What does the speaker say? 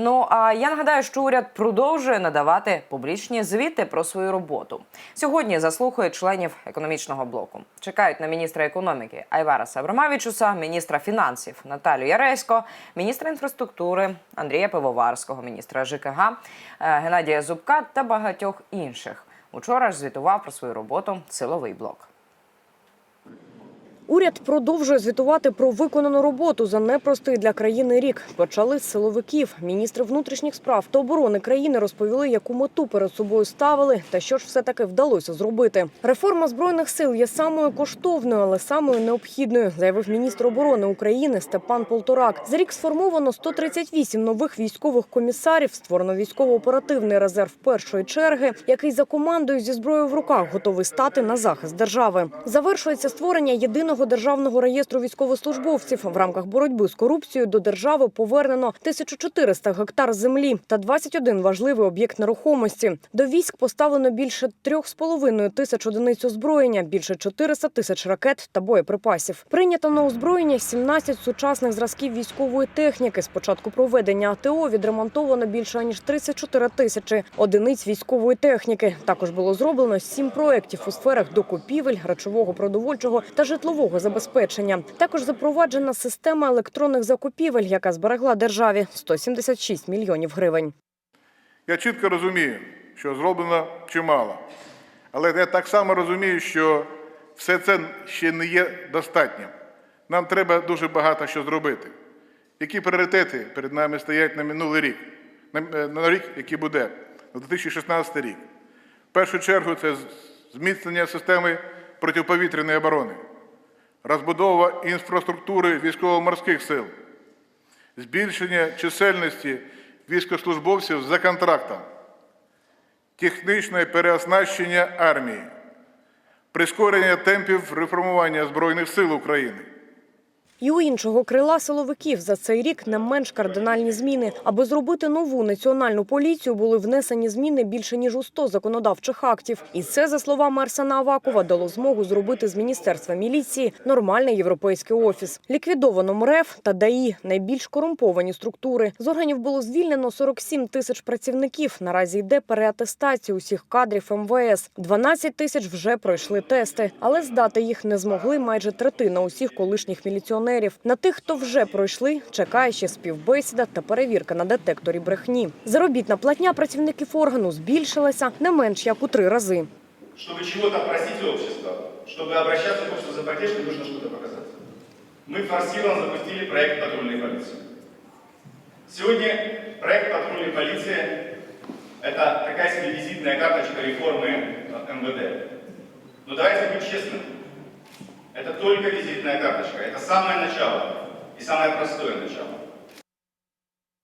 Ну а я нагадаю, що уряд продовжує надавати публічні звіти про свою роботу. Сьогодні заслухають членів економічного блоку. Чекають на міністра економіки Айвараса Абрамавічуса, міністра фінансів Наталю Яресько, міністра інфраструктури Андрія Пивоварського, міністра ЖКГ е, Геннадія Зубка та багатьох інших. Учора ж звітував про свою роботу силовий блок. Уряд продовжує звітувати про виконану роботу за непростий для країни рік. Почали з силовиків. Міністри внутрішніх справ та оборони країни розповіли, яку мету перед собою ставили та що ж все таки вдалося зробити. Реформа збройних сил є самою коштовною, але самою необхідною, заявив міністр оборони України Степан Полторак. За рік сформовано 138 нових військових комісарів. Створено військово-оперативний резерв першої черги, який за командою зі зброєю в руках готовий стати на захист держави. Завершується створення єдиного державного реєстру військовослужбовців. В рамках боротьби з корупцією до держави повернено 1400 гектар землі та 21 важливий об'єкт нерухомості. До військ поставлено більше 3,5 тисяч одиниць озброєння, більше 400 тисяч ракет та боєприпасів. Прийнято на озброєння 17 сучасних зразків військової техніки. З початку проведення АТО відремонтовано більше ніж 34 тисячі одиниць військової техніки. Також було зроблено сім проєктів у сферах докупівель, речового продовольчого та житлового забезпечення. Також запроваджена система електронних закупівель, яка зберегла державі 176 мільйонів гривень. Я чітко розумію, що зроблено чимало. Але я так само розумію, що все це ще не є достатнім. Нам треба дуже багато що зробити. Які пріоритети перед нами стоять на минулий рік, на, е, на рік, який буде, на 2016 рік? В першу чергу це зміцнення системи протиповітряної оборони, розбудова інфраструктури військово-морських сил, збільшення чисельності військовослужбовців за контрактом, технічне переоснащення армії, прискорення темпів реформування Збройних сил України. І у іншого крила силовиків за цей рік не менш кардинальні зміни. Аби зробити нову національну поліцію, були внесені зміни більше ніж у 100 законодавчих актів. І це, за словами Арсена Авакова, дало змогу зробити з міністерства міліції нормальний європейський офіс. Ліквідовано МРЕФ та ДАІ – найбільш корумповані структури. З органів було звільнено 47 тисяч працівників. Наразі йде переатестація усіх кадрів МВС. 12 тисяч вже пройшли тести, але здати їх не змогли майже третина усіх колишніх міліціонерів На тих, хто вже пройшли, чекає ще співбесіда та перевірка на детекторі брехні. Заробітна платня працівників органу збільшилася не менш як у три рази. Чтобы чего-то просить у общества, чтобы обращаться к обществу за поддержкой, нужно что-то показать. Мы форсированно запустили проект патрульной полиции. Сегодня проект патрульной полиции – это такая себе визитная карточка реформы э, МВД. Но давайте быть честным. Это только визитная карточка. Это самое начало и самое простое начало.